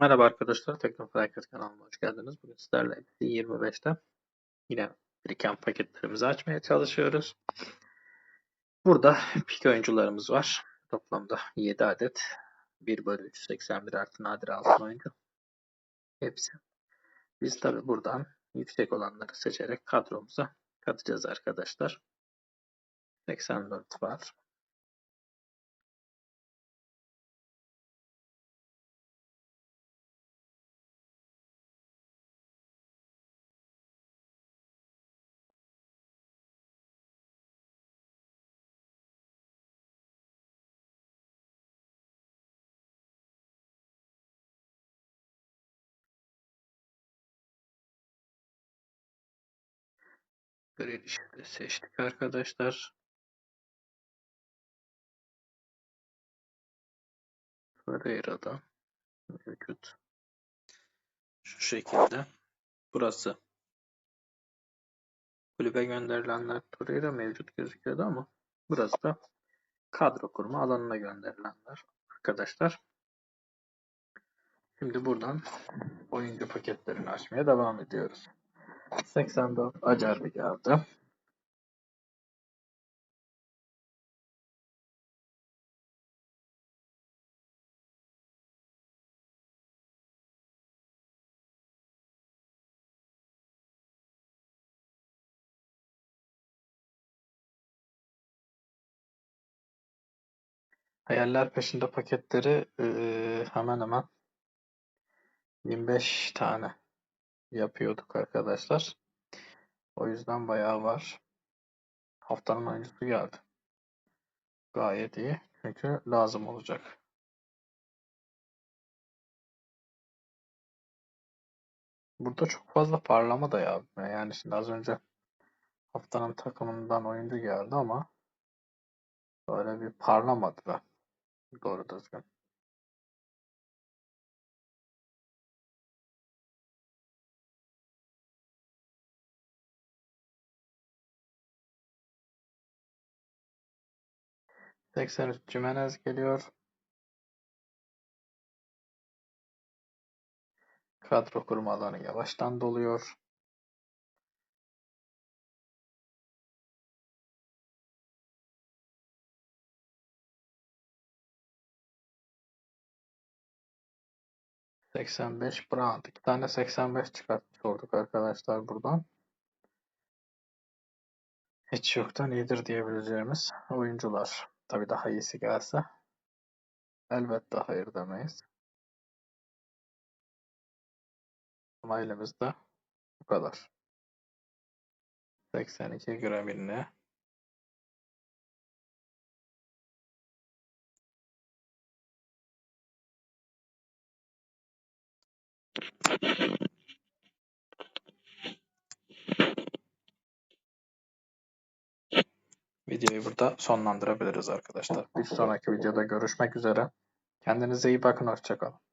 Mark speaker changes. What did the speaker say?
Speaker 1: Merhaba arkadaşlar, Teknoflaket kanalıma hoş geldiniz. Bugün sizlerle birlikte 25'te yine biriken paketlerimizi açmaya çalışıyoruz. Burada pik oyuncularımız var. Toplamda 7 adet. 1 bölü 381 artı nadir altın oyuncu. Hepsi. Biz tabi buradan yüksek olanları seçerek kadromuza katacağız arkadaşlar. 84 var. De seçtik arkadaşlar. Pereira'da mevcut. Şu şekilde. Burası. Kulübe gönderilenler Torreira mevcut gözüküyordu ama burası da kadro kurma alanına gönderilenler arkadaşlar. Şimdi buradan oyuncu paketlerini açmaya devam ediyoruz. 84 Acar geldi. Hayaller peşinde paketleri eee, hemen hemen 25 tane yapıyorduk arkadaşlar. O yüzden bayağı var. Haftanın oyuncusu geldi. Gayet iyi. Çünkü lazım olacak. Burada çok fazla parlama da yapmıyor. Yani şimdi az önce haftanın takımından oyuncu geldi ama böyle bir parlamadı da doğru düzgün. Seksen üç Jimenez geliyor. Kadro kurma alanı yavaştan doluyor. Seksen beş Brandt. İki tane 85 çıkartmış olduk arkadaşlar buradan. Hiç yoktan iyidir diyebileceğimiz oyuncular. Tabi daha iyisi gelse elbette hayır demeyiz. Ama elimizde bu kadar. 82 gramini videoyu burada sonlandırabiliriz arkadaşlar. Bir sonraki videoda görüşmek üzere. Kendinize iyi bakın. Hoşçakalın.